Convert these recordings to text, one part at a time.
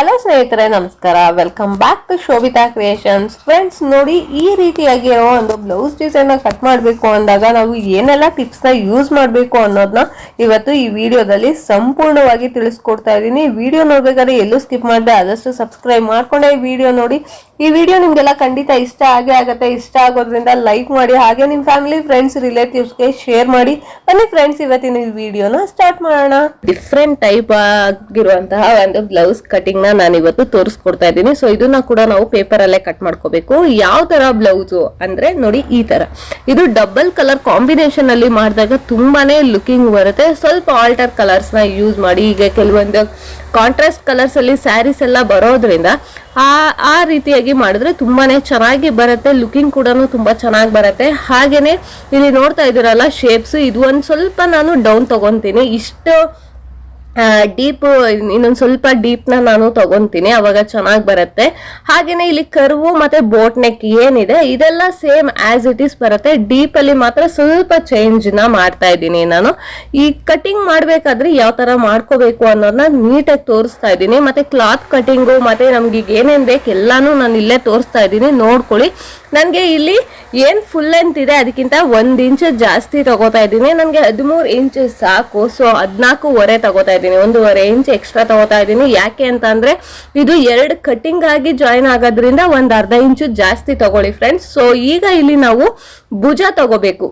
Hello ಸ್ನೇಹಿತರೆ, ನಮಸ್ಕಾರ. Welcome back to Shobhita creations friends ನೋಡಿ, ಈ ರೀತಿಯಾಗಿರೋ ಒಂದು ಬ್ಲೌಸ್ ಡಿಸೈನ್ ಕಟ್ ಮಾಡಬೇಕು ಅಂದಾಗ ನಾವು ಏನೆಲ್ಲ ಟಿಪ್ಸ್ನ ಯೂಸ್ ಮಾಡಬೇಕು ಅನ್ನೋದನ್ನ ಇವತ್ತು ಈ ವಿಡಿಯೋದಲ್ಲಿ ಸಂಪೂರ್ಣವಾಗಿ ತಿಳಿಸ್ಕೊಡ್ತಾ ಇದ್ದೀನಿ. ವಿಡಿಯೋ ನೋಡ್ಬೇಕಾದ್ರೆ ಎಲ್ಲೂ ಸ್ಕಿಪ್ ಮಾಡದೆ, ಆದಷ್ಟು ಸಬ್ಸ್ಕ್ರೈಬ್ ಮಾಡ್ಕೊಂಡೆ ವಿಡಿಯೋ ನೋಡಿ. ಈ ವಿಡಿಯೋ ನಿಮ್ಗೆಲ್ಲ ಖಂಡಿತ ಇಷ್ಟ ಆಗೇ ಆಗುತ್ತೆ, ಇಷ್ಟ ಆಗೋದ್ರಿಂದ ಲೈಕ್ ಮಾಡಿ, ಹಾಗೆ ನಿಮ್ಮ ಫ್ಯಾಮಿಲಿ ಫ್ರೆಂಡ್ಸ್ ರಿಲೇಟಿವ್ಸ್ಗೆ ಶೇರ್ ಮಾಡಿ. ಬನ್ನಿ ಫ್ರೆಂಡ್ಸ್ ಇವತ್ತಿನ ಈ ವಿಡಿಯೋನ ಸ್ಟಾರ್ಟ್ ಮಾಡೋಣ. ಡಿಫ್ರೆಂಟ್ ಟೈಪ್ ಆಗಿರುವಂತಹ ಒಂದು ಬ್ಲೌಸ್ ಕಟಿಂಗ್ನ ನಾನು ಇವತ್ತು ತೋರಿಸ್ಕೊಡ್ತಾ ಇದ್ದೀನಿ. ಸೊ ಇದನ್ನ ಕೂಡ ನಾವು ಪೇಪರ್ ಅಲ್ಲೇ ಕಟ್ ಮಾಡ್ಕೋಬೇಕು. ಯಾವ ತರ ಬ್ಲೌಸ್ ಅಂದ್ರೆ ನೋಡಿ ಈ ತರ. ಇದು ಡಬಲ್ ಕಲರ್ ಕಾಂಬಿನೇಷನ್ ಅಲ್ಲಿ ಮಾಡಿದಾಗ ತುಂಬಾನೇ ಲುಕಿಂಗ್ ಬರುತ್ತೆ. ಸ್ವಲ್ಪ ಆಲ್ಟರ್ ಕಲರ್ಸ್ನ ಯೂಸ್ ಮಾಡಿ. ಈಗ ಕೆಲವೊಂದು ಕಾಂಟ್ರಾಸ್ಟ್ ಕಲರ್ಸ್ ಅಲ್ಲಿ ಸ್ಯಾರೀಸ್ ಎಲ್ಲ ಬರೋದ್ರಿಂದ ಆ ಆ ರೀತಿಯಾಗಿ ಮಾಡಿದ್ರೆ ತುಂಬಾನೇ ಚೆನ್ನಾಗಿ ಬರುತ್ತೆ. ಲುಕಿಂಗ್ ಕೂಡ ತುಂಬಾ ಚೆನ್ನಾಗಿ ಬರುತ್ತೆ. ಹಾಗೇನೆ ಇಲ್ಲಿ ನೋಡ್ತಾ ಇದ್ದೀರಲ್ಲ ಶೇಪ್ಸ್ ಇದು ಒಂದು ಸ್ವಲ್ಪ ನಾನು ಡೌನ್ ತಗೊತೀನಿ. ಇಷ್ಟು ಡೀಪ್ ಇನ್ನೊಂದು ಸ್ವಲ್ಪ ಡೀಪ್ನ ನಾನು ತಗೊಂತೀನಿ, ಅವಾಗ ಚೆನ್ನಾಗಿ ಬರುತ್ತೆ. ಹಾಗೇನೆ ಇಲ್ಲಿ ಕರ್ವು ಮತ್ತೆ ಬೋಟ್ ನೆಕ್ ಏನಿದೆ, ಇದೆಲ್ಲ ಸೇಮ್ ಆಸ್ ಇಟ್ ಈಸ್ ಬರುತ್ತೆ. ಡೀಪ್ ಅಲ್ಲಿ ಮಾತ್ರ ಸ್ವಲ್ಪ ಚೇಂಜ್ನ ಮಾಡ್ತಾ ಇದ್ದೀನಿ ನಾನು. ಈ ಕಟಿಂಗ್ ಮಾಡ್ಬೇಕಾದ್ರೆ ಯಾವ ತರ ಮಾಡ್ಕೋಬೇಕು ಅನ್ನೋದನ್ನ ನೀಟಾಗಿ ತೋರಿಸ್ತಾ ಇದ್ದೀನಿ. ಮತ್ತೆ ಕ್ಲಾತ್ ಕಟಿಂಗು ಮತ್ತೆ ನಮ್ಗೆ ಈಗ ಏನೇನ್ ಬೇಕು, ಎಲ್ಲಾನು ನಾನು ಇಲ್ಲೇ ತೋರಿಸ್ತಾ ಇದ್ದೀನಿ. ನೋಡ್ಕೊಳ್ಳಿ. ನನಗೆ ಇಲ್ಲಿ ಏನು ಫುಲ್ ಲೆಂತ್ ಇದೆ, ಅದಕ್ಕಿಂತ ಒಂದು ಇಂಚು ಜಾಸ್ತಿ ತಗೋತಾ ಇದ್ದೀನಿ. ನನಗೆ ಹದಿಮೂರು ಇಂಚು ಸಾಕು ಸೊ ಹದಿನಾಲ್ಕೂವರೆ ತಗೋತಾ ಇದ್ದೀನಿ. ಒಂದೂವರೆ ಇಂಚ್ ಎಕ್ಸ್ಟ್ರಾ ತಗೋತಾ ಇದ್ದೀನಿ. ಯಾಕೆ ಅಂತ ಇದು ಎರಡು ಕಟ್ಟಿಂಗ್ ಆಗಿ ಜಾಯಿನ್ ಆಗೋದ್ರಿಂದ ಒಂದು ಅರ್ಧ ಇಂಚು ಜಾಸ್ತಿ ತಗೊಳ್ಳಿ ಫ್ರೆಂಡ್ಸ್ ಸೊ ಈಗ ಇಲ್ಲಿ ನಾವು ಭುಜ ತಗೋಬೇಕು.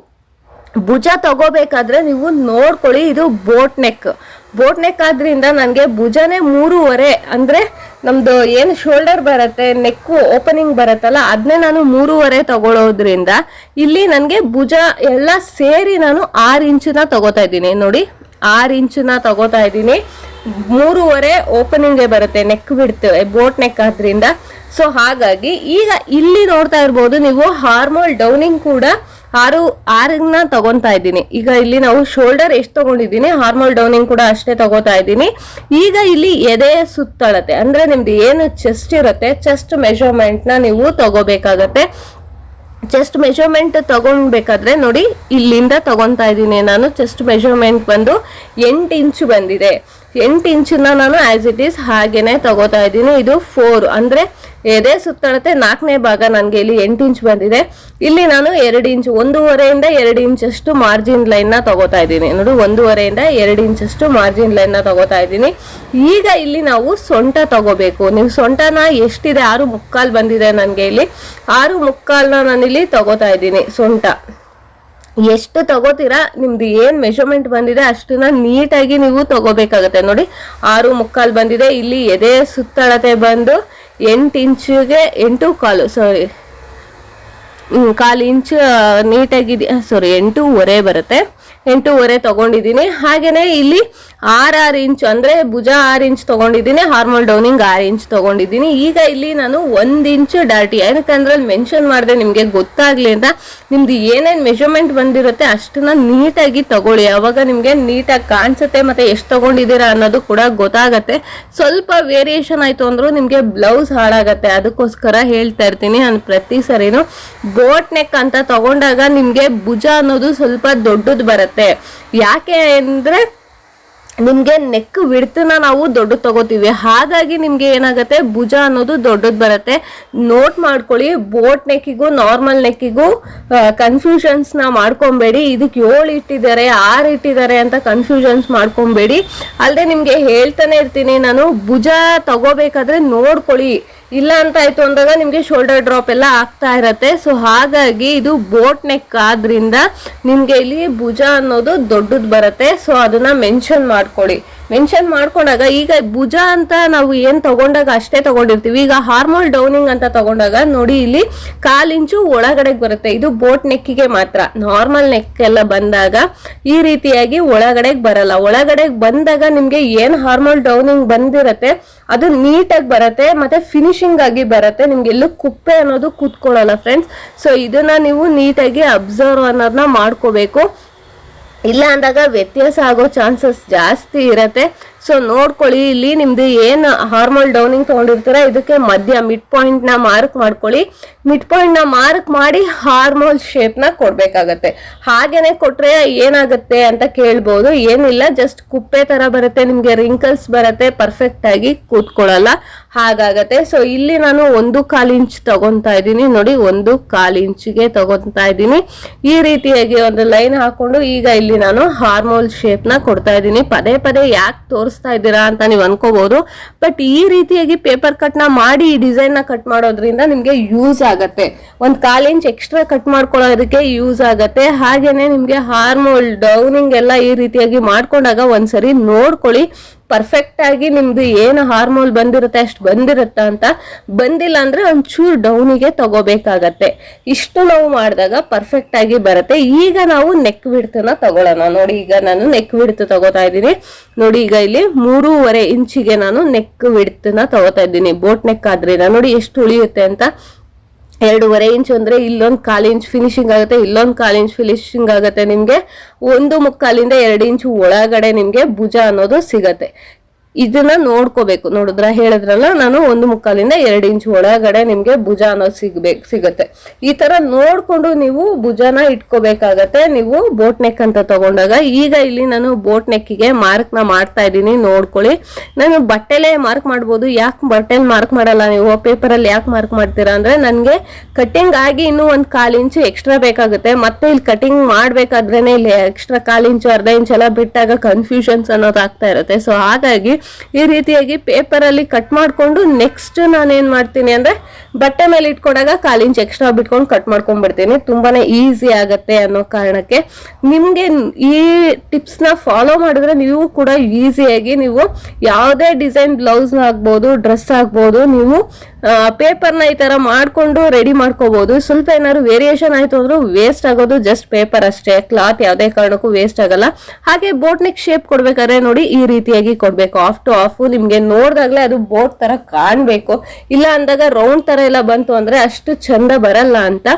ಭುಜ ತಗೋಬೇಕಾದ್ರೆ ನೀವು ನೋಡ್ಕೊಳ್ಳಿ, ಇದು ಬೋಟ್ ನೆಕ್ ಬೋಟ್ ನೆಕ್ ಆದ್ರಿಂದ ನನಗೆ ಭುಜನೇ ಮೂರುವರೆ. ಅಂದ್ರೆ ನಮ್ದು ಏನು ಶೋಲ್ಡರ್ ಬರುತ್ತೆ, ನೆಕ್ಕು ಓಪನಿಂಗ್ ಬರುತ್ತಲ್ಲ ಅದನ್ನೇ ನಾನು ಮೂರುವರೆ ತಗೊಳ್ಳೋದ್ರಿಂದ ಇಲ್ಲಿ ನನಗೆ ಭುಜ ಎಲ್ಲ ಸೇರಿ ನಾನು ಆರು ಇಂಚನ್ನ ತಗೋತಾ ಇದ್ದೀನಿ. ನೋಡಿ, ಆರು ಇಂಚನ್ನ ತಗೋತಾ ಇದ್ದೀನಿ. ಮೂರುವರೆ ಓಪನಿಂಗೇ ಬರುತ್ತೆ, ನೆಕ್ ಬಿಡ್ತೇವೆ ಬೋಟ್ ನೆಕ್ ಆದ್ರಿಂದ ಸೊ ಹಾಗಾಗಿ ಈಗ ಇಲ್ಲಿ ನೋಡ್ತಾ ಇರ್ಬೋದು ನೀವು ಹಾರ್ಮೋಲ್ ಡೌನಿಂಗ್ ಕೂಡ ಆರು, ಆರನ್ನ ತಗೊಂತಾ ಇದ್ದೀನಿ. ಈಗ ಇಲ್ಲಿ ನಾವು ಶೋಲ್ಡರ್ ಎಷ್ಟು ತಗೊಂಡಿದ್ದೀನಿ? ಹಾರ್ಮೋಲ್ ಡೌನಿಂಗ್ ಕೂಡ ಅಷ್ಟೇ ತಗೋತಾ ಇದ್ದೀನಿ. ಈಗ ಇಲ್ಲಿ ಎದೆ ಸುತ್ತಳತೆ, ಅಂದ್ರೆ ನಿಮ್ದು ಏನು ಚೆಸ್ಟ್ ಇರುತ್ತೆ ಚೆಸ್ಟ್ ಮೆಷರ್ಮೆಂಟ್ನ ನೀವು ತಗೋಬೇಕಾಗತ್ತೆ. ಚೆಸ್ಟ್ ಮೆಷರ್ಮೆಂಟ್ ತಗೊಳ್ಬೇಕಾದ್ರೆ ನೋಡಿ, ಇಲ್ಲಿಂದ ತಗೊಂತಾ ಇದ್ದೀನಿ ನಾನು. ಚೆಸ್ಟ್ ಮೆಷರ್ಮೆಂಟ್ ಬಂದು ಎಂಟು ಇಂಚು ಬಂದಿದೆ. ಎಂಟು ಇಂಚನ್ನ ನಾನು ಆಸ್ ಇಟ್ ಈಸ್ ಹಾಗೇನೆ ತಗೋತಾ ಇದ್ದೀನಿ. ಇದು ಫೋರ್ ಅಂದ್ರೆ ಎದೆ ಸುತ್ತಳತೆ ನಾಲ್ಕನೇ ಭಾಗ ನನಗೆ ಇಲ್ಲಿ ಎಂಟು ಇಂಚ್ ಬಂದಿದೆ. ಇಲ್ಲಿ ನಾನು ಎರಡು ಇಂಚ್, ಒಂದೂವರೆಯಿಂದ ಎರಡು ಇಂಚಷ್ಟು ಮಾರ್ಜಿನ್ ಲೈನ್ನ ತಗೋತಾ ಇದ್ದೀನಿ. ನೋಡಿ, ಒಂದೂವರೆಯಿಂದ ಎರಡು ಇಂಚಷ್ಟು ಮಾರ್ಜಿನ್ ಲೈನ್ನ ತಗೋತಾ ಇದ್ದೀನಿ. ಈಗ ಇಲ್ಲಿ ನಾವು ಸೊಂಟ ತಗೋಬೇಕು. ನೀವು ಸೊಂಟನ ಎಷ್ಟಿದೆ? ಆರು ಮುಕ್ಕಾಲು ಬಂದಿದೆ ನನಗೆ ಇಲ್ಲಿ. ಆರು ಮುಕ್ಕಾಲನ್ನ ನಾನಿಲ್ಲಿ ತಗೋತಾ ಇದ್ದೀನಿ ಸೊಂಟ. ಎಷ್ಟು ತಗೋತೀರಾ? ನಿಮ್ದು ಏನ್ ಮೆಷರ್ಮೆಂಟ್ ಬಂದಿದೆ ಅಷ್ಟನ್ನ ನೀಟಾಗಿ ನೀವು ತಗೋಬೇಕಾಗತ್ತೆ ನೋಡಿ. ಆರು ಮುಕ್ಕಾಲ್ ಬಂದಿದೆ. ಇಲ್ಲಿ ಎದೆ ಸುತ್ತಳತೆ ಬಂದು ಎಂಟು ಇಂಚಿಗೆ ಎಂಟು ಕಾಲು ಸಾರಿ ಕಾಲು ಇಂಚ್ ನೀಟಾಗಿದೆ ಸಾರಿ ಎಂಟೂವರೆ ಬರುತ್ತೆ. ಎಂಟೂವರೆ ತಗೊಂಡಿದ್ದೀನಿ. ಹಾಗೇನೆ ಇಲ್ಲಿ ಆರಾರು ಇಂಚ್ ಅಂದ್ರೆ ಭುಜ ಆರು ಇಂಚ್ ತಗೊಂಡಿದ್ದೀನಿ ಹಾರ್ಮಲ್ ಡೌನಿಂಗ್ ಆರು ಇಂಚ್ ತಗೊಂಡಿದ್ದೀನಿ. ಈಗ ಇಲ್ಲಿ ನಾನು ಒಂದು ಇಂಚ್ ಡಾಟಿ ಏನಕ್ಕಂದ್ರೆ ಅಲ್ಲಿ ಮೆನ್ಷನ್ ಮಾಡಿದೆ ನಿಮಗೆ ಗೊತ್ತಾಗ್ಲಿ ಅಂತ. ನಿಮ್ದು ಏನೇನು ಮೆಷರ್ಮೆಂಟ್ ಬಂದಿರುತ್ತೆ ಅಷ್ಟನ್ನ ನೀಟಾಗಿ ತಗೊಳ್ಳಿ. ಅವಾಗ ನಿಮಗೆ ನೀಟಾಗಿ ಕಾಣಿಸುತ್ತೆ ಮತ್ತೆ ಎಷ್ಟು ತಗೊಂಡಿದ್ದೀರಾ ಅನ್ನೋದು ಕೂಡ ಗೊತ್ತಾಗತ್ತೆ. ಸ್ವಲ್ಪ ವೇರಿಯೇಷನ್ ಆಯ್ತು ಅಂದರೂ ನಿಮಗೆ ಬ್ಲೌಸ್ ಹಾಳಾಗತ್ತೆ. ಅದಕ್ಕೋಸ್ಕರ ಹೇಳ್ತಾ ಇರ್ತೀನಿ ನಾನು ಪ್ರತಿ ಸರಿನು. ಬೋಟ್ ನೆಕ್ ಅಂತ ತಗೊಂಡಾಗ ನಿಮಗೆ ಭುಜ ಅನ್ನೋದು ಸ್ವಲ್ಪ ದೊಡ್ಡದು ಬರುತ್ತೆ. ಯಾಕೆ ಅಂದ್ರೆ ನಿಮ್ಗೆ ನೆಕ್ ವಿಡ್ತನ ನಾವು ದೊಡ್ಡ ತಗೋತೀವಿ. ಹಾಗಾಗಿ ನಿಮ್ಗೆ ಏನಾಗುತ್ತೆ, ಭುಜ ಅನ್ನೋದು ದೊಡ್ಡದು ಬರುತ್ತೆ. ನೋಟ್ ಮಾಡ್ಕೊಳ್ಳಿ ಬೋಟ್ ನೆಕ್ಕಿಗೂ ನಾರ್ಮಲ್ ನೆಕ್ಕಿಗೂ ಕನ್ಫ್ಯೂಷನ್ಸ್ನ ಮಾಡ್ಕೊಬೇಡಿ. ಇದಕ್ಕೆ ಏಳು ಇಟ್ಟಿದ್ದಾರೆ, ಆರು ಇಟ್ಟಿದ್ದಾರೆ ಅಂತ ಕನ್ಫ್ಯೂಷನ್ಸ್ ಮಾಡ್ಕೊಬೇಡಿ. ಅಲ್ಲದೆ ನಿಮ್ಗೆ ಹೇಳ್ತಾನೆ ಇರ್ತೀನಿ ನಾನು, ಭುಜ ತಗೋಬೇಕಾದ್ರೆ ನೋಡ್ಕೊಳ್ಳಿ. ಇಲ್ಲ ಅಂತ ಆಯ್ತು ಅಂದಾಗ ನಿಮ್ಗೆ ಶೋಲ್ಡರ್ ಡ್ರಾಪ್ ಎಲ್ಲ ಆಗ್ತಾ ಇರತ್ತೆ. ಸೊ ಹಾಗಾಗಿ ಇದು ಬೋಟ್ ನೆಕ್ ಆದ್ರಿಂದ ನಿಮ್ಗೆ ಇಲ್ಲಿ ಭುಜ ಅನ್ನೋದು ದೊಡ್ಡದು ಬರುತ್ತೆ. ಸೊ ಅದನ್ನ ಮೆನ್ಷನ್ ಮಾಡ್ಕೊಳ್ಳಿ. ಮೆನ್ಷನ್ ಮಾಡ್ಕೊಂಡಾಗ ಈಗ ಭುಜ ಅಂತ ನಾವು ಏನು ತಗೊಂಡಾಗ ಅಷ್ಟೇ ತಗೊಂಡಿರ್ತೀವಿ. ಈಗ ಹಾರ್ಮೋಲ್ ಡೌನಿಂಗ್ ಅಂತ ತಗೊಂಡಾಗ ನೋಡಿ ಇಲ್ಲಿ ಕಾಲ್ ಇಂಚು ಒಳಗಡೆಗೆ ಬರುತ್ತೆ. ಇದು ಬೋಟ್ ನೆಕ್ಕಿಗೆ ಮಾತ್ರ. ನಾರ್ಮಲ್ ನೆಕ್ ಎಲ್ಲ ಬಂದಾಗ ಈ ರೀತಿಯಾಗಿ ಒಳಗಡೆಗೆ ಬರಲ್ಲ. ಒಳಗಡೆಗೆ ಬಂದಾಗ ನಿಮ್ಗೆ ಏನು ಹಾರ್ಮೋಲ್ ಡೌನಿಂಗ್ ಬಂದಿರತ್ತೆ, ಅದು ನೀಟಾಗಿ ಬರುತ್ತೆ, ಮತ್ತೆ ಫಿನಿಶಿಂಗ್ ಆಗಿ ಬರುತ್ತೆ. ನಿಮ್ಗೆ ಎಲ್ಲೂ ಕುಪ್ಪೆ ಅನ್ನೋದು ಕೂತ್ಕೊಳ್ಳಲ್ಲ ಫ್ರೆಂಡ್ಸ್ ಸೊ ಇದನ್ನ ನೀವು ನೀಟಾಗಿ ಅಬ್ಸರ್ವ್ ಅನ್ನೋದನ್ನ ಮಾಡ್ಕೋಬೇಕು. ಇಲ್ಲ ಅಂದಾಗ ವ್ಯತ್ಯಾಸ ಆಗೋ ಚಾನ್ಸಸ್ ಜಾಸ್ತಿ ಇರತ್ತೆ. ಸೊ ನೋಡ್ಕೊಳ್ಳಿ, ಇಲ್ಲಿ ನಿಮ್ದು ಏನ್ ಹಾರ್ಮೋನ್ ಡೌನಿಂಗ್ ತಗೊಂಡಿರ್ತೀರ, ಇದಕ್ಕೆ ಮಧ್ಯ ಮಿಡ್ ಪಾಯಿಂಟ್ನ ಮಾರ್ಕ್ ಮಾಡ್ಕೊಳ್ಳಿ. ಮಿಡ್ ಪಾಯಿಂಟ್ನ ಮಾರ್ಕ್ ಮಾಡಿ ಹಾರ್ಮೋಲ್ ಶೇಪ್ನ ಕೊಡ್ಬೇಕಾಗತ್ತೆ. ಹಾಗೇನೆ ಕೊಟ್ರೆ ಏನಾಗುತ್ತೆ ಅಂತ ಕೇಳ್ಬೋದು. ಏನಿಲ್ಲ ಜಸ್ಟ್ ಕುಪ್ಪೆ ತರ ಬರುತ್ತೆ, ನಿಮ್ಗೆ ರಿಂಕಲ್ಸ್ ಬರುತ್ತೆ ಪರ್ಫೆಕ್ಟ್ ಆಗಿ ಕೂತ್ಕೊಳ್ಳಲ್ಲ. ಹಾಗಾಗತ್ತೆ. ಸೊ ಇಲ್ಲಿ ನಾನು ಒಂದು ಕಾಲು ಇಂಚ್ ತಗೊಂತಾ ಇದ್ದೀನಿ. ನೋಡಿ, ಒಂದು ಕಾಲು ಇಂಚಿಗೆ ತಗೊಂತಾ ಇದ್ದೀನಿ. ಈ ರೀತಿಯಾಗಿ ಒಂದು ಲೈನ್ ಹಾಕೊಂಡು ಈಗ ಇಲ್ಲಿ ನಾನು ಹಾರ್ಮೋಲ್ ಶೇಪ್ನ ಕೊಡ್ತಾ ಇದ್ದೀನಿ. ಪದೇ ಪದೇ ಯಾಕೆ ತೋರಿಸ್ತಾ ಇದ್ದೀರಾ ಅಂತ ನೀವು ಅನ್ಕೋಬಹುದು ಬಟ್ ಈ ರೀತಿಯಾಗಿ ಪೇಪರ್ ಕಟ್ನ ಮಾಡಿ ಈ ಡಿಸೈನ್ನ ಕಟ್ ಮಾಡೋದ್ರಿಂದ ನಿಮಗೆ ಯೂಸ್ ಆಗತ್ತೆ. ಒಂದು ಕಾಲು ಇಂಚ್ ಎಕ್ಸ್ಟ್ರಾ ಕಟ್ ಮಾಡ್ಕೊಳ್ಳೋದಕ್ಕೆ ಯೂಸ್ ಆಗತ್ತೆ. ಹಾಗೇನೆ ನಿಮಗೆ ಹಾರ್ಮೋಲ್ ಡೌನಿಂಗ್ ಎಲ್ಲ ಈ ರೀತಿಯಾಗಿ ಮಾಡ್ಕೊಂಡಾಗ ಒಂದ್ಸರಿ ನೋಡ್ಕೊಳ್ಳಿ. ಪರ್ಫೆಕ್ಟ್ ಆಗಿ ನಿಮ್ದು ಏನು ಹಾರ್ಮೋಲ್ ಬಂದಿರುತ್ತೆ, ಅಷ್ಟು ಬಂದಿರುತ್ತ ಅಂತ ಬಂದಿಲ್ಲ ಅಂದ್ರೆ ಒಂಚೂರು ಡೌನಿಗೆ ತಗೋಬೇಕಾಗತ್ತೆ. ಇಷ್ಟು ನಾವು ಮಾಡಿದಾಗ ಪರ್ಫೆಕ್ಟ್ ಆಗಿ ಬರುತ್ತೆ. ಈಗ ನಾವು ನೆಕ್ ವಿಡ್ತನ ತಗೊಳ್ಳೋಣ. ನೋಡಿ, ಈಗ ನಾನು ನೆಕ್ ವಿಡ್ತು ತಗೋತಾ ಇದ್ದೀನಿ. ನೋಡಿ, ಈಗ ಇಲ್ಲಿ ಮೂರುವರೆ ಇಂಚಿಗೆ ನಾನು ನೆಕ್ ವಿಡ್ತನ ತಗೋತಾ ಇದ್ದೀನಿ. ಬೋಟ್ ನೆಕ್ ಆದ್ರಿಂದ. ನೋಡಿ, ಎಷ್ಟು ಉಳಿಯುತ್ತೆ ಅಂತ ಎರಡೂವರೆ ಇಂಚು ಅಂದರೆ ಇಲ್ಲೊಂದು ಕಾಲು ಇಂಚ್ ಫಿನಿಶಿಂಗ್ ಆಗುತ್ತೆ, ಇಲ್ಲೊಂದು ಕಾಲು ಇಂಚ್ ಫಿನಿಶಿಂಗ್ ಆಗುತ್ತೆ ನಿಮಗೆ. ಒಂದು ಮುಕ್ಕಾಲಿಂದ ಎರಡು ಇಂಚು ಒಳಗಡೆ ನಿಮಗೆ ಭುಜ ಅನ್ನೋದು ಸಿಗತ್ತೆ. ಇದನ್ನ ನೋಡ್ಕೋಬೇಕು. ನೋಡಿದ್ರ ಹೇಳಿದ್ರಲ್ಲ, ನಾನು ಒಂದು ಮುಕ್ಕಾಲಿಂದ ಎರಡು ಇಂಚ್ ಒಳಗಡೆ ನಿಮ್ಗೆ ಭುಜ ಅನ್ನೋದು ಸಿಗ್ಬೇಕು ಸಿಗತ್ತೆ. ಈ ತರ ನೋಡ್ಕೊಂಡು ನೀವು ಭುಜನ ಇಟ್ಕೋಬೇಕಾಗತ್ತೆ. ನೀವು ಬೋಟ್ ನೆಕ್ ಅಂತ ತಗೊಂಡಾಗ, ಈಗ ಇಲ್ಲಿ ನಾನು ಬೋಟ್ ನೆಕ್ಕಿಗೆ ಮಾರ್ಕ್ನ ಮಾಡ್ತಾ ಇದ್ದೀನಿ, ನೋಡ್ಕೊಳ್ಳಿ. ನಾನು ಬಟ್ಟೆಲೆ ಮಾರ್ಕ್ ಮಾಡ್ಬೋದು. ಯಾಕೆ ಬಟ್ಟೆಲ್ ಮಾರ್ಕ್ ಮಾಡಲ್ಲ ನೀವು? ಪೇಪರ್ ಅಲ್ಲಿ ಯಾಕೆ ಮಾರ್ಕ್ ಮಾಡ್ತೀರಾ ಅಂದ್ರೆ, ನನ್ಗೆ ಕಟಿಂಗ್ ಆಗಿ ಇನ್ನೂ ಒಂದ್ ಕಾಲ್ ಇಂಚು ಎಕ್ಸ್ಟ್ರಾ ಬೇಕಾಗುತ್ತೆ. ಮತ್ತೆ ಇಲ್ಲಿ ಕಟಿಂಗ್ ಮಾಡ್ಬೇಕಾದ್ರೇನೆ ಇಲ್ಲಿ ಎಕ್ಸ್ಟ್ರಾ ಕಾಲ್ ಇಂಚು, ಅರ್ಧ ಇಂಚ್ ಎಲ್ಲ ಬಿಟ್ಟಾಗ ಕನ್ಫ್ಯೂಷನ್ಸ್ ಅನ್ನೋದು ಆಗ್ತಾ ಇರುತ್ತೆ. ಸೊ ಹಾಗಾಗಿ ಈ ರೀತಿಯಾಗಿ ಪೇಪರಲ್ಲಿ ಕಟ್ ಮಾಡಿಕೊಂಡು ನೆಕ್ಸ್ಟ್ ನಾನು ಏನ್ ಮಾಡ್ತೀನಿ ಅಂದ್ರೆ ಬಟ್ಟೆ ಮೇಲೆ ಇಟ್ಕೊಂಡಾಗ ಕಾಲಿಂಚ್ ಎಕ್ಸ್ಟ್ರಾ ಬಿಟ್ಕೊಂಡು ಕಟ್ ಮಾಡ್ಕೊಂಡ್ಬಿಡ್ತೀನಿ. ತುಂಬಾನೇ ಈಸಿ ಆಗುತ್ತೆ ಅನ್ನೋ ಕಾರಣಕ್ಕೆ ನಿಮಗೆ ಈ ಟಿಪ್ಸ್ನ ಫಾಲೋ ಮಾಡಿದ್ರೆ ನೀವು ಕೂಡ ಈಸಿಯಾಗಿ ನೀವು ಯಾವುದೇ ಡಿಸೈನ್ ಬ್ಲೌಸ್ ಆಗ್ಬೋದು ಡ್ರೆಸ್ ಆಗ್ಬೋದು, ನೀವು ಪೇಪರ್ನ ಈ ತರ ಮಾಡ್ಕೊಂಡು ರೆಡಿ ಮಾಡ್ಕೋಬಹುದು ಸ್ವಲ್ಪ ಏನಾದ್ರು ವೇರಿಯೇಷನ್ ಆಯ್ತು ಅಂದ್ರೆ ವೇಸ್ಟ್ ಆಗೋದು ಜಸ್ಟ್ ಪೇಪರ್ ಅಷ್ಟೇ. ಕ್ಲಾತ್ ಯಾವುದೇ ಕಾರಣಕ್ಕೂ ವೇಸ್ಟ್ ಆಗಲ್ಲ. ಹಾಗೆ ಬೋಟ್ ನೆಕ್ ಶೇಪ್ ಕೊಡ್ಬೇಕಾದ್ರೆ ನೋಡಿ ಈ ರೀತಿಯಾಗಿ ಕೊಡ್ಬೇಕು. ಆಫ್ ಟು ಆಫ್ ನಿಮ್ಗೆ ನೋಡಿದಾಗಲೇ ಅದು ಬೋಟ್ ತರ ಕಾಣ್ಬೇಕು. ಇಲ್ಲ ಅಂದಾಗ ರೌಂಡ್ ತರ ಎಲ್ಲ ಬಂತು ಅಂದ್ರೆ ಅಷ್ಟು ಚಂದ ಬರಲ್ಲ ಅಂತ.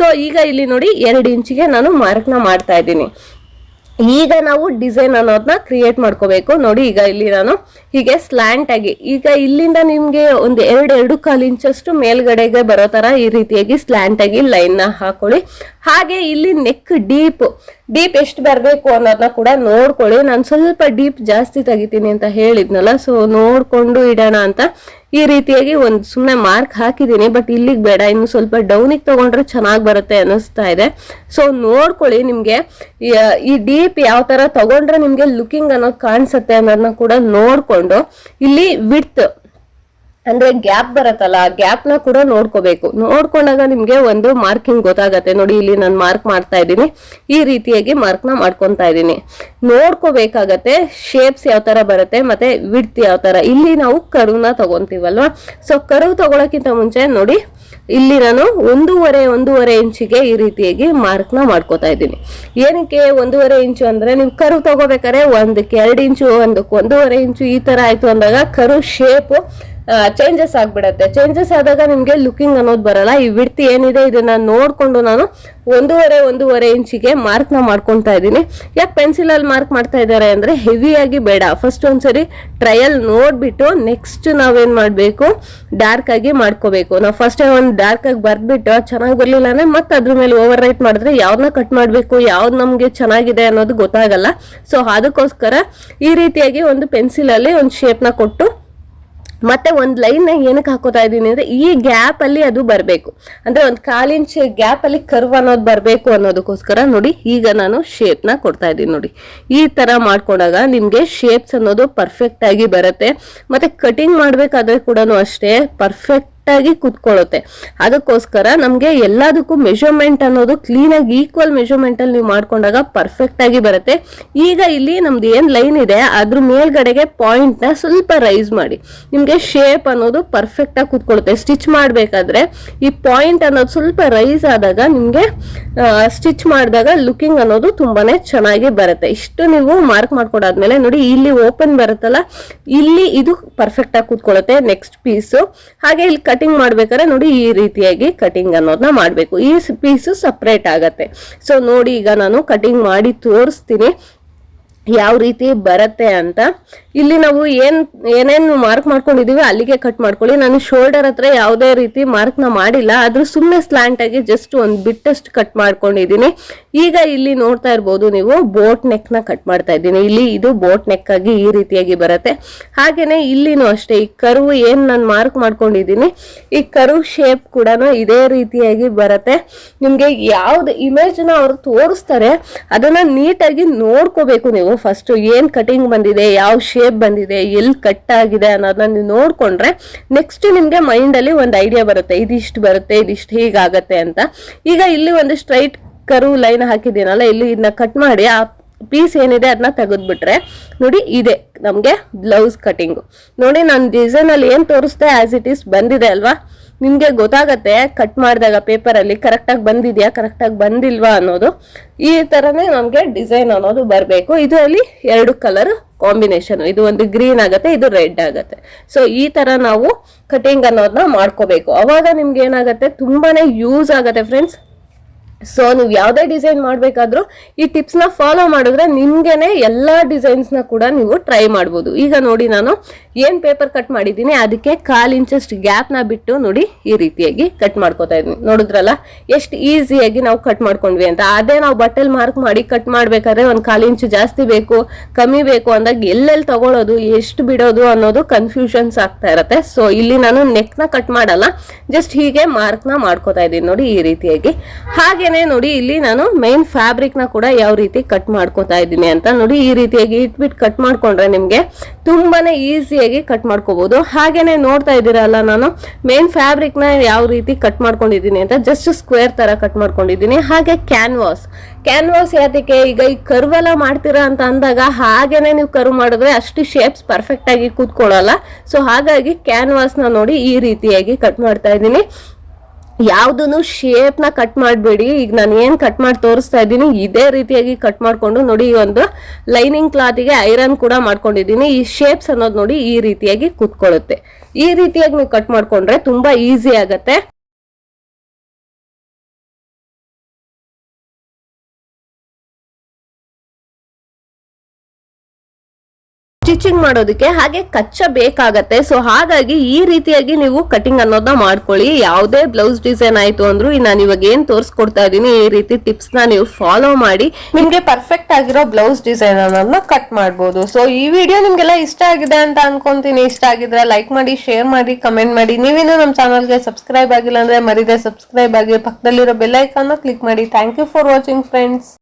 ಸೊ ಈಗ ಇಲ್ಲಿ ನೋಡಿ ಎರಡು ಇಂಚಿಗೆ ನಾನು ಮಾರ್ಕ್ನ ಮಾಡ್ತಾ ಇದ್ದೀನಿ. ಈಗ ನಾವು ಡಿಸೈನ್ ಅನ್ನೋದನ್ನ ಕ್ರಿಯೇಟ್ ಮಾಡ್ಕೋಬೇಕು. ನೋಡಿ, ಈಗ ಇಲ್ಲಿ ನಾನು ಹೀಗೆ ಸ್ಲ್ಯಾಂಟ್ ಆಗಿ, ಈಗ ಇಲ್ಲಿಂದ ನಿಮ್ಗೆ ಒಂದು ಎರಡು ಎರಡು ಕಾಲು ಇಂಚಷ್ಟು ಮೇಲ್ಗಡೆಗೆ ಬರೋ ತರ ಈ ರೀತಿಯಾಗಿ ಸ್ಲ್ಯಾಂಟ್ ಆಗಿ ಲೈನ್ನ ಹಾಕೊಳ್ಳಿ. ಹಾಗೆ ಇಲ್ಲಿ ನೆಕ್ ಡೀಪ್ ಡೀಪ್ ಎಷ್ಟು ಬರಬೇಕು ಅನ್ನೋದನ್ನ ಕೂಡ ನೋಡ್ಕೊಳ್ಳಿ. ನಾನು ಸ್ವಲ್ಪ ಡೀಪ್ ಜಾಸ್ತಿ ತೆಗಿತೀನಿ ಅಂತ ಹೇಳಿದ್ನಲ್ಲ ಸೊ ನೋಡ್ಕೊಂಡು ಇಡೋಣ ಅಂತ. ಈ ರೀತಿಯಾಗಿ ಒಂದು ಸುಮ್ಮನೆ ಮಾರ್ಕ್ ಹಾಕಿದ್ದೀನಿ ಬಟ್ ಇಲ್ಲಿಗೆ ಬೇಡ, ಇನ್ನು ಸ್ವಲ್ಪ ಡೌನಿಗೆ ತಗೊಂಡ್ರೆ ಚೆನ್ನಾಗಿ ಬರುತ್ತೆ ಅನ್ನಿಸ್ತಾ ಇದೆ. ಸೊ ನೋಡ್ಕೊಳ್ಳಿ ನಿಮಗೆ, ಈ ಡೀಪ್ ಯಾವ ತರ ತಗೊಂಡ್ರೆ ನಿಮಗೆ ಲುಕಿಂಗ್ ಅನ್ನೋದು ಕಾಣಿಸುತ್ತೆ ಅನ್ನೋದನ್ನ ಕೂಡ ನೋಡ್ಕೊಂಡು, ಇಲ್ಲಿ ವಿಡ್ತ್ ಅಂದ್ರೆ ಗ್ಯಾಪ್ ಬರತ್ತಲ್ಲ, ಆ ಗ್ಯಾಪ್ನ ಕೂಡ ನೋಡ್ಕೋಬೇಕು. ನೋಡ್ಕೊಂಡಾಗ ನಿಮ್ಗೆ ಒಂದು ಮಾರ್ಕಿಂಗ್ ಗೊತ್ತಾಗತ್ತೆ. ನೋಡಿ, ಇಲ್ಲಿ ನಾನು ಮಾರ್ಕ್ ಮಾಡ್ತಾ ಇದ್ದೀನಿ. ಈ ರೀತಿಯಾಗಿ ಮಾರ್ಕ್ನ ಮಾಡ್ಕೊಂತಾ ಇದ್ದೀನಿ. ನೋಡ್ಕೋಬೇಕಾಗತ್ತೆ ಶೇಪ್ಸ್ ಯಾವ ತರ ಬರುತ್ತೆ ಮತ್ತೆ ವಿಡ್ತ್ ಯಾವ ತರ. ಇಲ್ಲಿ ನಾವು ಕರುನ ತಗೊಂತೀವಲ್ವಾ? ಸೊ ಕರು ತಗೊಳಕ್ಕಿಂತ ಮುಂಚೆ ನೋಡಿ, ಇಲ್ಲಿ ನಾನು ಒಂದೂವರೆ ಒಂದೂವರೆ ಇಂಚಿಗೆ ಈ ರೀತಿಯಾಗಿ ಮಾರ್ಕ್ನ ಮಾಡ್ಕೋತಾ ಇದ್ದೀನಿ. ಏನಕ್ಕೆ ಒಂದೂವರೆ ಇಂಚು ಅಂದ್ರೆ ನೀವು ಕರು ತಗೋಬೇಕಾದ್ರೆ ಒಂದಕ್ಕೆ ಎರಡು ಇಂಚು, ಒಂದಕ್ಕೆ ಒಂದೂವರೆ ಇಂಚು ಈ ತರ ಆಯ್ತು ಅಂದಾಗ ಕರು ಶೇಪ್ ಚೇಂಜಸ್ ಆಗ್ಬಿಡತ್ತೆ. ಚೇಂಜಸ್ ಆದಾಗ ನಿಮ್ಗೆ ಲುಕಿಂಗ್ ಅನ್ನೋದು ಬರಲ್ಲ. ಈ ವಿಡ್ತಿ ಏನಿದೆ ಇದನ್ನ ನೋಡ್ಕೊಂಡು ನಾನು ಒಂದೂವರೆ ಒಂದೂವರೆ ಇಂಚಿಗೆ ಮಾರ್ಕ್ನ ಮಾಡ್ಕೊಂತಾ ಇದ್ದೀನಿ. ಯಾಕೆ ಪೆನ್ಸಿಲ್ ಅಲ್ಲಿ ಮಾರ್ಕ್ ಮಾಡ್ತಾ ಇದ್ದಾರೆ ಅಂದ್ರೆ ಹೆವಿಯಾಗಿ ಬೇಡ. ಫಸ್ಟ್ ಒಂದ್ಸರಿ ಟ್ರಯಲ್ ನೋಡ್ಬಿಟ್ಟು ನೆಕ್ಸ್ಟ್ ನಾವೇನ್ ಮಾಡ್ಬೇಕು? ಡಾರ್ಕ್ ಆಗಿ ಮಾಡ್ಕೋಬೇಕು. ನಾವು ಫಸ್ಟ್ ಒಂದು ಡಾರ್ಕ್ ಆಗಿ ಬರ್ದ್ಬಿಟ್ಟು ಚೆನ್ನಾಗಿ ಬರ್ಲಿಲ್ಲ ಅಂದ್ರೆ ಮತ್ತೆ ಅದ್ರ ಮೇಲೆ ಓವರ್ ರೈಟ್ ಮಾಡಿದ್ರೆ ಯಾವ್ದನ್ನ ಕಟ್ ಮಾಡ್ಬೇಕು, ಯಾವ್ದು ನಮ್ಗೆ ಚೆನ್ನಾಗಿದೆ ಅನ್ನೋದು ಗೊತ್ತಾಗಲ್ಲ. ಸೊ ಅದಕ್ಕೋಸ್ಕರ ಈ ರೀತಿಯಾಗಿ ಒಂದು ಪೆನ್ಸಿಲ್ ಅಲ್ಲಿ ಒಂದು ಶೇಪ್ನ ಕೊಟ್ಟು ಮತ್ತೆ ಒಂದ್ ಲೈನ್ ಏನಕ್ಕೆ ಹಾಕೋತಾ ಇದ್ದೀನಿ ಅಂದ್ರೆ ಈ ಗ್ಯಾಪ್ ಅಲ್ಲಿ ಅದು ಬರಬೇಕು. ಅಂದ್ರೆ ಒಂದ್ ಕಾಲಿಂಚ್ ಗ್ಯಾಪ್ ಅಲ್ಲಿ ಕರ್ವ್ ಅನ್ನೋದು ಬರಬೇಕು ಅನ್ನೋದಕ್ಕೋಸ್ಕರ ನೋಡಿ ಈಗ ನಾನು ಶೇಪ್ನ ಕೊಡ್ತಾ ಇದ್ದೀನಿ ನೋಡಿ. ಈ ತರ ಮಾಡ್ಕೊಂಡಾಗ ನಿಮ್ಗೆ ಶೇಪ್ಸ್ ಅನ್ನೋದು ಪರ್ಫೆಕ್ಟ್ ಆಗಿ ಬರುತ್ತೆ. ಮತ್ತೆ ಕಟಿಂಗ್ ಮಾಡ್ಬೇಕಾದ್ರೆ ಕೂಡ ಅಷ್ಟೇ ಪರ್ಫೆಕ್ಟ್ ಆಗಿ ಕುತ್ಕೊಳ್ಳುತ್ತೆ. ಅದಕ್ಕೋಸ್ಕರ ನಮಗೆ ಎಲ್ಲದಕ್ಕೂ ಮೆಷರ್ಮೆಂಟ್ ಅನ್ನೋದು ಕ್ಲೀನ್ ಆಗಿ ಈಕ್ವಲ್ ಮೆಷರ್ಮೆಂಟ್ ಅಲ್ಲಿ ನೀವು ಮಾಡ್ಕೊಂಡಾಗ ಪರ್ಫೆಕ್ಟ್ ಆಗಿ ಬರುತ್ತೆ. ಈಗ ಇಲ್ಲಿ ನಮ್ದು ಏನು ಲೈನ್ ಇದೆ, ಅದ್ರ ಮೇಲ್ಗಡೆಗೆ ಪಾಯಿಂಟ್ನ ಸ್ವಲ್ಪ ರೈಸ್ ಮಾಡಿ. ನಿಮಗೆ ಶೇಪ್ ಅನ್ನೋದು ಪರ್ಫೆಕ್ಟ್ ಆಗಿ ಕುತ್ಕೊಳ್ಳುತ್ತೆ. ಸ್ಟಿಚ್ ಮಾಡಬೇಕಾದ್ರೆ ಈ ಪಾಯಿಂಟ್ ಅನ್ನೋದು ಸ್ವಲ್ಪ ರೈಸ್ ಆದಾಗ ನಿಮಗೆ ಸ್ಟಿಚ್ ಮಾಡಿದಾಗ ಲುಕಿಂಗ್ ಅನ್ನೋದು ತುಂಬಾನೇ ಚೆನ್ನಾಗಿ ಬರುತ್ತೆ. ಇಷ್ಟು ನೀವು ಮಾರ್ಕ್ ಮಾಡ್ಕೊಡಾದ್ಮೇಲೆ ನೋಡಿ, ಇಲ್ಲಿ ಓಪನ್ ಬರುತ್ತಲ್ಲ, ಇಲ್ಲಿ ಇದು ಪರ್ಫೆಕ್ಟ್ ಆಗಿ ಕೂತ್ಕೊಳ್ಳುತ್ತೆ. ನೆಕ್ಸ್ಟ್ ಪೀಸು ಹಾಗೆ ಇಲ್ಲಿ ಕಟಿಂಗ್ ಮಾಡ್ಬೇಕಾದ್ರೆ ನೋಡಿ ಈ ರೀತಿಯಾಗಿ ಕಟಿಂಗ್ ಅನ್ನೋದನ್ನ ಮಾಡಬೇಕು. ಈ ಪೀಸು ಸಪ್ರೇಟ್ ಆಗತ್ತೆ. ಸೊ ನೋಡಿ ಈಗ ನಾನು ಕಟಿಂಗ್ ಮಾಡಿ ತೋರಿಸ್ತೀನಿ. ಯಾವ ರೀತಿ ಬರುತ್ತೆ ಅಂತ. ಇಲ್ಲಿ ನಾವು ಏನ್, ಏನೇನು ಮಾರ್ಕ್ ಮಾಡ್ಕೊಂಡಿದೀವಿ ಅಲ್ಲಿಗೆ ಕಟ್ ಮಾಡ್ಕೊಳ್ಳಿ. ನಾನು ಶೋಲ್ಡರ್ ಹತ್ರ ಯಾವುದೇ ರೀತಿ ಮಾರ್ಕ್ನ ಮಾಡಿಲ್ಲ. ಆದ್ರೂ ಸುಮ್ಮನೆ ಸ್ಲಾಂಟ್ ಆಗಿ ಜಸ್ಟ್ ಒಂದ್ ಬಿಟ್ಟಷ್ಟು ಕಟ್ ಮಾಡ್ಕೊಂಡಿದೀನಿ ಈಗ ಇಲ್ಲಿ ನೋಡ್ತಾ ಇರ್ಬೋದು ನೀವು ಬೋಟ್ ನೆಕ್ನ ಕಟ್ ಮಾಡ್ತಾ ಇದ್ದೀನಿ. ಇಲ್ಲಿ ಇದು ಬೋಟ್ ನೆಕ್ ಆಗಿ ಈ ರೀತಿಯಾಗಿ ಬರುತ್ತೆ. ಹಾಗೇನೆ ಇಲ್ಲಿನೂ ಅಷ್ಟೇ, ಈ ಕರು ಏನ್ ನಾನು ಮಾರ್ಕ್ ಮಾಡ್ಕೊಂಡಿದ್ದೀನಿ, ಈ ಕರು ಶೇಪ್ ಕೂಡ ಇದೇ ರೀತಿಯಾಗಿ ಬರುತ್ತೆ. ನಿಮ್ಗೆ ಯಾವ್ದು ಇಮೇಜ್ನ ಅವ್ರು ತೋರಿಸ್ತಾರೆ, ಅದನ್ನ ನೀಟಾಗಿ ನೋಡ್ಕೋಬೇಕು ನೀವು ಫಸ್ಟ್ ಏನ್ ಕಟಿಂಗ್ ಬಂದಿದೆ, ಯಾವ ಶೇಪ್ ಬಂದಿದೆ ಎಲ್ಲಿ ಕಟ್ ಆಗಿದೆ ಅನ್ನೋದನ್ನ ನೀವು ನೋಡ್ಕೊಂಡ್ರೆ ನೆಕ್ಸ್ಟ್ ನಿಮ್ಗೆ ಮೈಂಡ್ ಅಲ್ಲಿ ಒಂದು ಐಡಿಯಾ ಬರುತ್ತೆ, ಇದಿಷ್ಟು ಬರುತ್ತೆ, ಇದಿಷ್ಟು ಹೀಗಾಗತ್ತೆ ಅಂತ. ಈಗ ಇಲ್ಲಿ ಒಂದು ಸ್ಟ್ರೈಟ್ ಕರು ಲೈನ್ ಹಾಕಿದ್ದೀನಲ್ಲ, ಇಲ್ಲಿ ಇದನ್ನ ಕಟ್ ಮಾಡಿ ಆ ಪೀಸ್ ಏನಿದೆ ಅದನ್ನ ತೆಗೆದ್ಬಿಟ್ರೆ, ನೋಡಿ ಇದೆ ನಮಗೆ ಬ್ಲೌಸ್ ಕಟಿಂಗು ನೋಡಿ ನಾನು ಡಿಸೈನ್ ಅಲ್ಲಿ ಏನ್ ತೋರಿಸ್ದೆ ಆಸ್ ಇಟ್ ಈಸ್ ಬಂದಿದೆ ಅಲ್ವಾ? ನಿಮ್ಗೆ ಗೊತ್ತಾಗತ್ತೆ ಕಟ್ ಮಾಡಿದಾಗ ಪೇಪರಲ್ಲಿ ಕರೆಕ್ಟಾಗಿ ಬಂದಿದ್ಯಾ ಕರೆಕ್ಟಾಗಿ ಬಂದಿಲ್ವಾ ಅನ್ನೋದು. ಈ ತರನೇ ನಮಗೆ ಡಿಸೈನ್ ಅನ್ನೋದು ಬರಬೇಕು. ಇದರಲ್ಲಿ ಎರಡು ಕಲರ್ ಕಾಂಬಿನೇಷನ್. ಇದು ಒಂದು ಗ್ರೀನ್ ಆಗುತ್ತೆ, ಇದು ರೆಡ್ ಆಗುತ್ತೆ. ಸೊ ಈ ತರ ನಾವು ಕಟಿಂಗ್ ಅನ್ನೋದನ್ನ ಮಾಡ್ಕೋಬೇಕು. ಅವಾಗ ನಿಮ್ಗೆ ಏನಾಗುತ್ತೆ, ತುಂಬಾನೇ ಯೂಸ್ ಆಗುತ್ತೆ ಫ್ರೆಂಡ್ಸ್ ಸೊ ನೀವು ಯಾವುದೇ ಡಿಸೈನ್ ಮಾಡಬೇಕಾದ್ರೂ ಈ ಟಿಪ್ಸ್ನ ಫಾಲೋ ಮಾಡಿದ್ರೆ ನಿಮ್ಗೆನೆ ಎಲ್ಲ ಡಿಸೈನ್ಸ್ನ ಕೂಡ ನೀವು ಟ್ರೈ ಮಾಡ್ಬೋದು. ಈಗ ನೋಡಿ ನಾನು ಏನು ಪೇಪರ್ ಕಟ್ ಮಾಡಿದ್ದೀನಿ, ಅದಕ್ಕೆ ಕಾಲು ಇಂಚಷ್ಟು ಗ್ಯಾಪ್ನ ಬಿಟ್ಟು ನೋಡಿ ಈ ರೀತಿಯಾಗಿ ಕಟ್ ಮಾಡ್ಕೋತಾ ಇದ್ದೀನಿ. ನೋಡಿದ್ರಲ್ಲ, ಎಷ್ಟು ಈಸಿಯಾಗಿ ನಾವು ಕಟ್ ಮಾಡ್ಕೊಂಡ್ವಿ ಅಂತ. ಅದೇ ನಾವು ಬಟ್ಟೆಲ್ ಮಾರ್ಕ್ ಮಾಡಿ ಕಟ್ ಮಾಡ್ಬೇಕಾದ್ರೆ ಒಂದು ಕಾಲು ಇಂಚು ಜಾಸ್ತಿ ಬೇಕು, ಕಮ್ಮಿ ಬೇಕು ಅಂದಾಗ ಎಲ್ಲೆಲ್ಲಿ ತಗೊಳ್ಳೋದು ಎಷ್ಟು ಬಿಡೋದು ಅನ್ನೋದು ಕನ್ಫ್ಯೂಷನ್ಸ್ ಆಗ್ತಾ ಇರತ್ತೆ. ಸೊ ಇಲ್ಲಿ ನಾನು ನೆಕ್ನ ಕಟ್ ಮಾಡಲ್ಲ ಜಸ್ಟ್ ಹೀಗೆ ಮಾರ್ಕ್ನ ಮಾಡ್ಕೋತಾ ಇದ್ದೀನಿ. ನೋಡಿ ಈ ರೀತಿಯಾಗಿ. ಹಾಗೇನೆ ನೋಡಿ, ಇಲ್ಲಿ ನಾನು ಮೈನ್ ಫ್ಯಾಬ್ರಿಕ್ನ ಕೂಡ ಯಾವ ರೀತಿ ಕಟ್ ಮಾಡ್ಕೋತಾ ಇದ್ದೀನಿ ಅಂತ ನೋಡಿ, ಈ ರೀತಿಯಾಗಿ ಇಟ್ಬಿಟ್ಟು ಕಟ್ ಮಾಡ್ಕೊಂಡ್ರೆ ನಿಮ್ಗೆ ತುಂಬಾನೇ ಈಸಿಯಾಗಿ ಕಟ್ ಮಾಡ್ಕೋಬಹುದು ಹಾಗೇನೆ ನೋಡ್ತಾ ಇದ್ದೀರಲ್ಲ ನಾನು ಮೇನ್ ಫ್ಯಾಬ್ರಿಕ್ನ ಯಾವ ರೀತಿ ಕಟ್ ಮಾಡ್ಕೊಂಡಿದ್ದೀನಿ ಅಂತ ಜಸ್ಟ್ ಸ್ಕ್ವೇರ್ ತರ ಕಟ್ ಮಾಡ್ಕೊಂಡಿದ್ದೀನಿ. ಹಾಗೆ ಕ್ಯಾನ್ವಾಸ್ ಕ್ಯಾನ್ವಾಸ್ ಯಾತಕ್ಕೆ? ಈಗ ಈ ಕರ್ವ್ ಎಲ್ಲ ಮಾಡ್ತೀರಾ ಅಂತ ಅಂದಾಗ ಹಾಗೇನೆ ನೀವು ಕರ್ವ್ ಮಾಡಿದ್ರೆ ಅಷ್ಟು ಶೇಪ್ಸ್ ಪರ್ಫೆಕ್ಟ್ ಆಗಿ ಕೂತ್ಕೊಳ್ಳಲ್ಲ. ಸೊ ಹಾಗಾಗಿ ಕ್ಯಾನ್ವಾಸ್ನ ನೋಡಿ ಈ ರೀತಿಯಾಗಿ ಕಟ್ ಮಾಡ್ತಾ ಇದ್ದೀನಿ. ಯಾವ್ದನ್ನು ಶೇಪ್ನ ಕಟ್ ಮಾಡಬೇಡಿ. ಈಗ ನಾನು ಏನ್ ಕಟ್ ಮಾಡಿ ತೋರಿಸ್ತಾ ಇದ್ದೀನಿ, ಇದೇ ರೀತಿಯಾಗಿ ಕಟ್ ಮಾಡ್ಕೊಂಡು ನೋಡಿ, ಈ ಒಂದು ಲೈನಿಂಗ್ ಕ್ಲಾತಿಗೆ ಐರನ್ ಕೂಡ ಮಾಡ್ಕೊಂಡಿದ್ದೀನಿ. ಈ ಶೇಪ್ಸ್ ಅನ್ನೋದು ನೋಡಿ ಈ ರೀತಿಯಾಗಿ ಕೂತ್ಕೊಳ್ಳುತ್ತೆ. ಈ ರೀತಿಯಾಗಿ ನೀವು ಕಟ್ ಮಾಡ್ಕೊಂಡ್ರೆ ತುಂಬಾ ಈಸಿ ಆಗತ್ತೆ. ಸ್ಟಿಚಿಂಗ್ ಮಾಡೋದಕ್ಕೆ ಹಾಗೆ ಕಚ್ಚ ಬೇಕಾಗತ್ತೆ. ಸೊ ಹಾಗಾಗಿ ಈ ರೀತಿಯಾಗಿ ನೀವು ಕಟಿಂಗ್ ಅನ್ನೋದನ್ನ ಮಾಡ್ಕೊಳ್ಳಿ. ಯಾವುದೇ ಬ್ಲೌಸ್ ಡಿಸೈನ್ ಆಯ್ತು ಅಂದ್ರೂ ನಾನು ಇವಾಗ ಏನ್ ತೋರಿಸ್ಕೊಡ್ತಾ ಇದೀನಿ, ಈ ರೀತಿ ಟಿಪ್ಸ್ನ ನೀವು ಫಾಲೋ ಮಾಡಿ. ನಿಮ್ಗೆ ಪರ್ಫೆಕ್ಟ್ ಆಗಿರೋ ಬ್ಲೌಸ್ ಡಿಸೈನ್ ಅನ್ನೋದನ್ನ ಕಟ್ ಮಾಡ್ಬೋದು. ಸೊ ಈ ವಿಡಿಯೋ ನಿಮ್ಗೆಲ್ಲ ಇಷ್ಟ ಆಗಿದೆ ಅಂತ ಅನ್ಕೊಂತೀನಿ. ಇಷ್ಟ ಆಗಿದ್ರೆ ಲೈಕ್ ಮಾಡಿ ಶೇರ್ ಮಾಡಿ ಕಮೆಂಟ್ ಮಾಡಿ. ನೀವೇನು ನಮ್ಮ ಚಾನಲ್ಗೆ ಸಬ್ಸ್ಕ್ರೈಬ್ ಆಗಿಲ್ಲ ಅಂದ್ರೆ ಮರಿದೆ ಸಬ್ಸ್ಕ್ರೈಬ್ ಆಗಿ ಪಕ್ಕದಲ್ಲಿರೋ ಬೆಲ್ ಐಕಾನ್ ಕ್ಲಿಕ್ ಮಾಡಿ. Thank you for watching friends